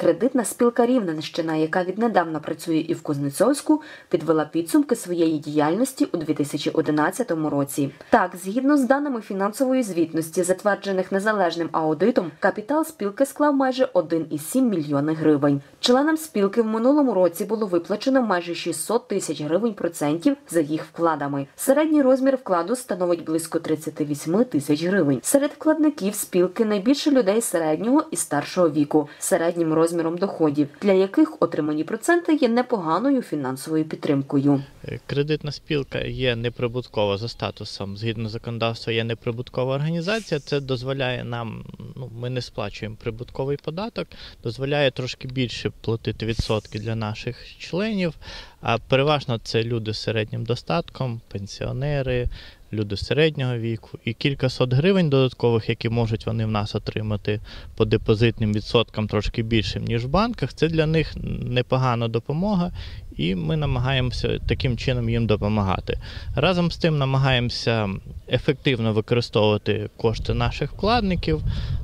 Кредитна спілка Рівненщина, яка віднедавна працює і в Кузнецовську, підвела підсумки своєї діяльності у 2011 році. Так, згідно з даними фінансової звітності, затверджених незалежним аудитом, капітал спілки склав майже 1,7 мільйони гривень. Членам спілки в минулому році було виплачено майже 600 тисяч гривень процентів за їх вкладами. Середній розмір вкладу становить близько 38 тисяч гривень. Серед вкладників спілки найбільше людей середнього і старшого віку, середнім розміром доходів, для яких отримані проценти є непоганою фінансовою підтримкою. Е, Кредитна спілка є неприбуткова за статусом. Згідно законодавства, є неприбуткова організація. Це дозволяє нам, ну ми не сплачуємо прибутковий податок, дозволяє трошки більше платити відсотки для наших членів. А переважно це люди з середнім достатком, пенсіонери, люди середнього віку і кількасот гривень додаткових, які можуть вони в нас отримати по депозитним відсоткам трошки більшим, ніж в банках. Це для них непогана допомога, і ми намагаємося таким чином їм допомагати. Разом з тим намагаємося ефективно використовувати кошти наших вкладників,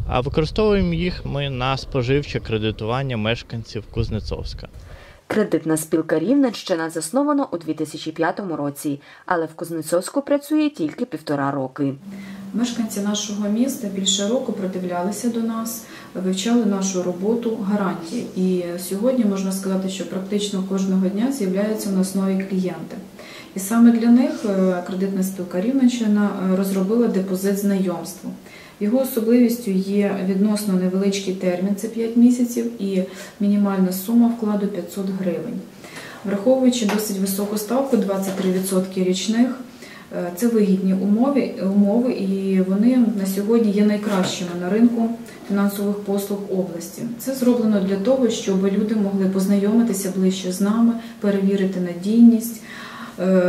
а використовуємо їх ми на споживче кредитування мешканців Кузнецовська. Кредитна спілка Рівненщина заснована у 2005 році, але в Кузнецовську працює тільки півтора роки. Мешканці нашого міста більше року придивлялися до нас, вивчали нашу роботу, гарантії. І сьогодні можна сказати, що практично кожного дня з'являються у нас нові клієнти. І саме для них е, кредитна спілка Рівненщина розробила депозит знайомства. Його особливістю є відносно невеличкий термін це 5 місяців і мінімальна сума вкладу 500 гривень. Враховуючи досить високу ставку 23% річних, е, це вигідні умови, умови, і вони на сьогодні є найкращими на ринку фінансових послуг області. Це зроблено для того, щоб люди могли познайомитися ближче з нами, перевірити надійність,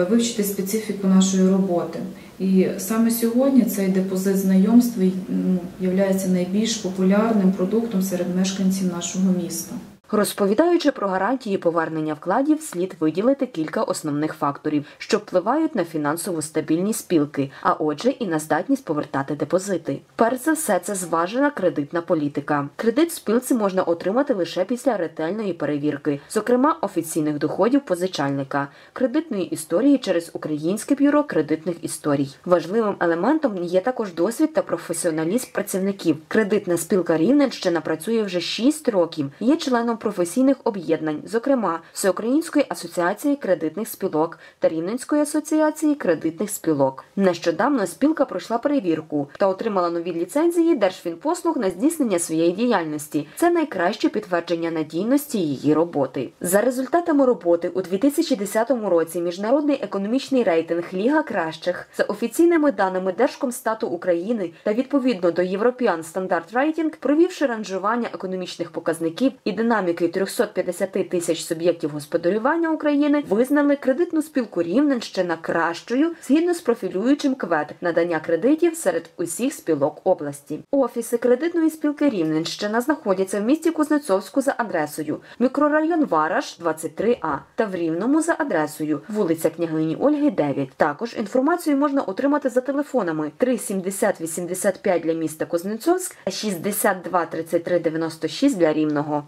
вивчити специфіку нашої роботи. І саме сьогодні цей депозит знайомств ну, є найбільш популярним продуктом серед мешканців нашого міста. Розповідаючи про гарантії повернення вкладів, слід виділити кілька основних факторів, що впливають на фінансову стабільність спілки, а отже, і на здатність повертати депозити. Перш за все, це зважена кредитна політика. Кредит спілці можна отримати лише після ретельної перевірки, зокрема офіційних доходів позичальника, кредитної історії через Українське бюро кредитних історій. Важливим елементом є також досвід та професіоналізм працівників. Кредитна спілка Рівненщина працює вже 6 років. Є членом професійних об'єднань, зокрема Всеукраїнської асоціації кредитних спілок та Рівненської асоціації кредитних спілок. Нещодавно спілка пройшла перевірку та отримала нові ліцензії Держфінпослуг на здійснення своєї діяльності. Це найкраще підтвердження надійності її роботи. За результатами роботи у 2010 році міжнародний економічний рейтинг Ліга кращих за офіційними даними Держкомстату України та відповідно до European Standard Rating, провівши ранжування економічних показників і динаміки економіки 350 тисяч суб'єктів господарювання України визнали кредитну спілку Рівненщина кращою згідно з профілюючим квет надання кредитів серед усіх спілок області. Офіси кредитної спілки Рівненщина знаходяться в місті Кузнецовську за адресою мікрорайон Вараш, 23А та в Рівному за адресою вулиця Княгині Ольги, 9. Також інформацію можна отримати за телефонами 370 85 для міста Кузнецовськ та 62 33 96 для Рівного.